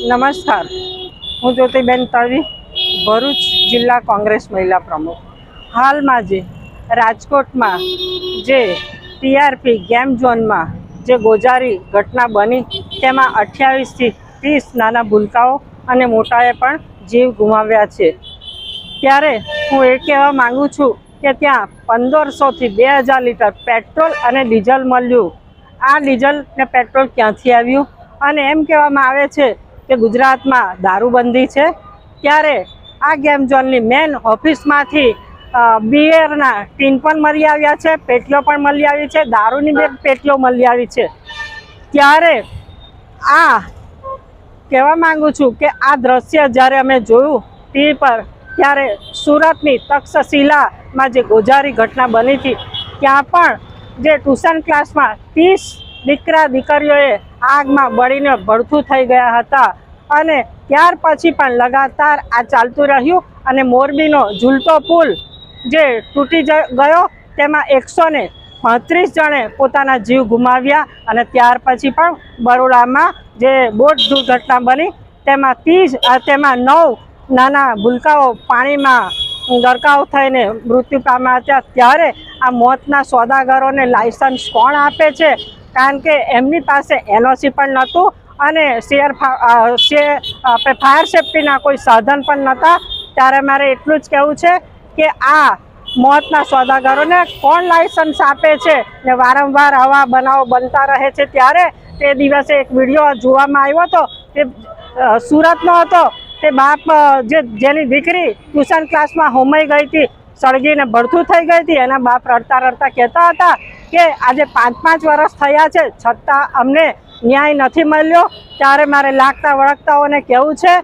નમસ્કાર. હું જ્યોતિબેન તવી, ભરૂચ જિલ્લા કોંગ્રેસ મહિલા પ્રમુખ. હાલમાં જે રાજકોટમાં જે ટીઆરપી ગેમ ઝોનમાં જે ગોજારી ઘટના બની, તેમાં અઠ્યાવીસથી ત્રીસ નાના ભૂલકાઓ અને મોટાએ પણ જીવ ગુમાવ્યા છે. ત્યારે હું એ કહેવા માગું છું કે ત્યાં પંદરસોથી બે હજાર લીટર પેટ્રોલ અને ડીઝલ મળ્યું. આ ડીઝલ ને પેટ્રોલ ક્યાંથી આવ્યું? અને એમ કહેવામાં આવે છે કે ગુજરાતમાં દારૂબંધી છે, ત્યારે આ ગેમ ઝોનની મેન ઓફિસમાંથી બિયરના ટીન પણ મળી આવ્યા છે, પેટીઓ પણ મળી આવી છે, દારૂની બે પેટીઓ મળી આવી છે. ત્યારે આ કહેવા માંગુ છું કે આ દ્રશ્ય જ્યારે અમે જોયું ટીવી પર, ત્યારે સુરતની તક્ષશિલામાં જે ગોજારી ઘટના બની હતી, ત્યાં પણ જે ટ્યુશન ક્લાસમાં ત્રીસ દીકરા દીકરીઓએ આગમાં બળીને ભડથું થઈ ગયા હતા અને ત્યાર પછી પણ લગાતાર આ ચાલતું રહ્યું અને મોરબીનો ઝૂલતો પુલ જે તૂટી ગયો, તેમાં એકસો ને પાંત્રીસ જણે પોતાના જીવ ગુમાવ્યા અને ત્યાર પછી પણ બરોડામાં જે બોટ દુર્ઘટના બની તેમાં ત્રીસ તેમાં નવ નાના ભૂલકાઓ પાણીમાં ગરકાવ થઈને મૃત્યુ પામ્યા હતા. ત્યારે આ મોતના સોદાગરોને લાયસન્સ કોણ આપે છે? કારણ કે એમની પાસે એનઓસી પણ નહોતું અને શેર ફાયર સેફ્ટીના કોઈ સાધન પણ નહોતા. ત્યારે મારે એટલું જ કહેવું છે કે આ મોતના સોદાગરોને કોણ લાયસન્સ આપે છે ને વારંવાર આવા બનાવો બનતા રહે છે ત્યારે તે દિવસે એક વીડિયો જોવામાં આવ્યો હતો તે સુરતનો હતો. તે બાપ જે, જેની દીકરી ટ્યુશન ક્લાસમાં હોમાઈ ગઈ હતી, સળગીને ભડથું થઈ ગઈ હતી. એના બાપ રડતા રડતા કહેતા હતા કે આજે પાંચ પાંચ વર્ષ થયા છે, છતાં અમને ન્યાય નથી મળ્યો. ત્યારે મારે લાગતા વળગતાઓને કહેવું છે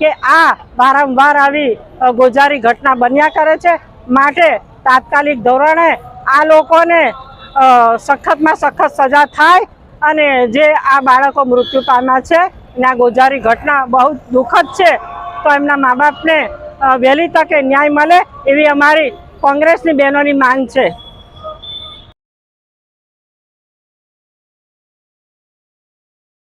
કે આ વારંવાર આવી ગોઝારી ઘટના બન્યા કરે છે. માટે તાત્કાલિક ધોરણે આ લોકોને સખતમાં સખત સજા થાય અને જે આ બાળકો મૃત્યુ પામ્યા છે, એના ગોજારી ઘટના બહુ દુઃખદ છે. તો એમના મા બાપને વહેલી તકે ન્યાય મળે એવી અમારી કોંગ્રેસની બહેનોની માંગ છે.